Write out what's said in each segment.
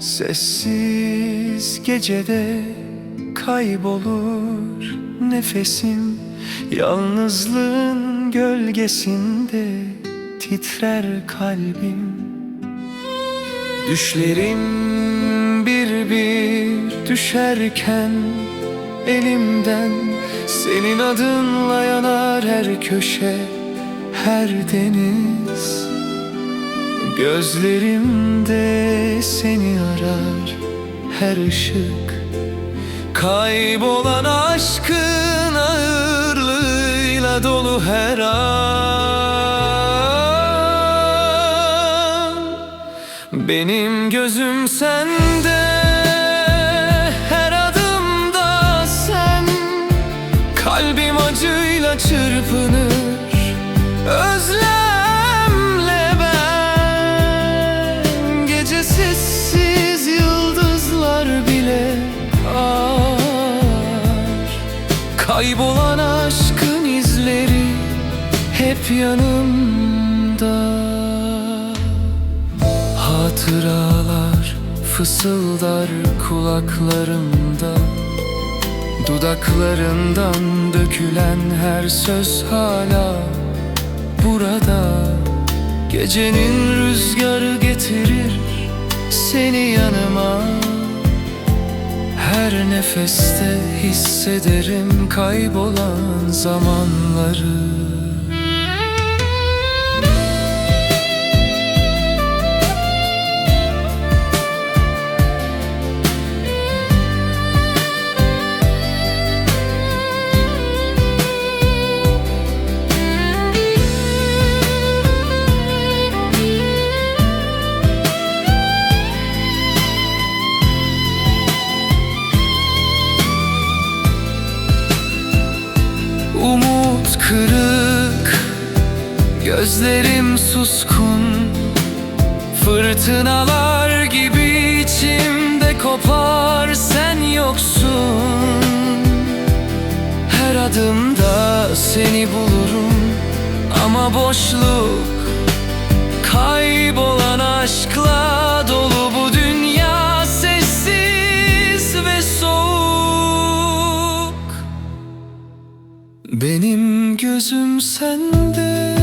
Sessiz gecede kaybolur nefesim. Yalnızlığın gölgesinde titrer kalbim. Düşlerim bir bir düşerken elimden Senin adınla yanar her köşe, her deniz. Gözlerimde seni her ışık. Kaybolan aşkın ağırlığıyla dolu her an. Benim gözüm sende Her adımda sen. Kalbim acıyla çırpınır Özlemle Kaybolan aşkın izleri hep yanımda. Hatıralar fısıldar kulaklarımda. Dudaklarından dökülen her söz hala burada. Gecenin rüzgarı getirir seni yanıma Her nefeste hissederim kaybolan zamanları kırık Gözlerim suskun. Fırtınalar gibi içimde kopar sen yoksun. Her adımda seni bulurum. Ama boşluk Kaybolan aşkla gözüm sende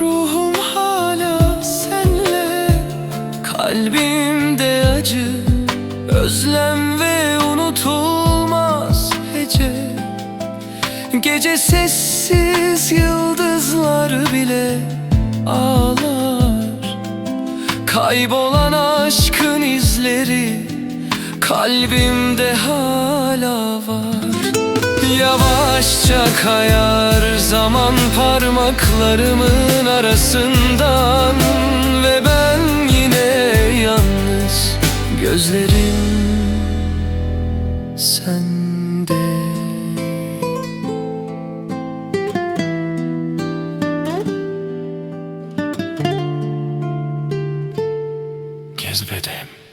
Ruhum hala senle. Kalbimde acı Özlem ve unutulmaz hece. Gece sessiz yıldızlar bile ağlar. Kaybolan aşkın izleri Kalbimde hala var yavaşça kayar Zaman parmaklarımın arasından Ve ben yine yalnız Gözlerim sende. Cezbedem.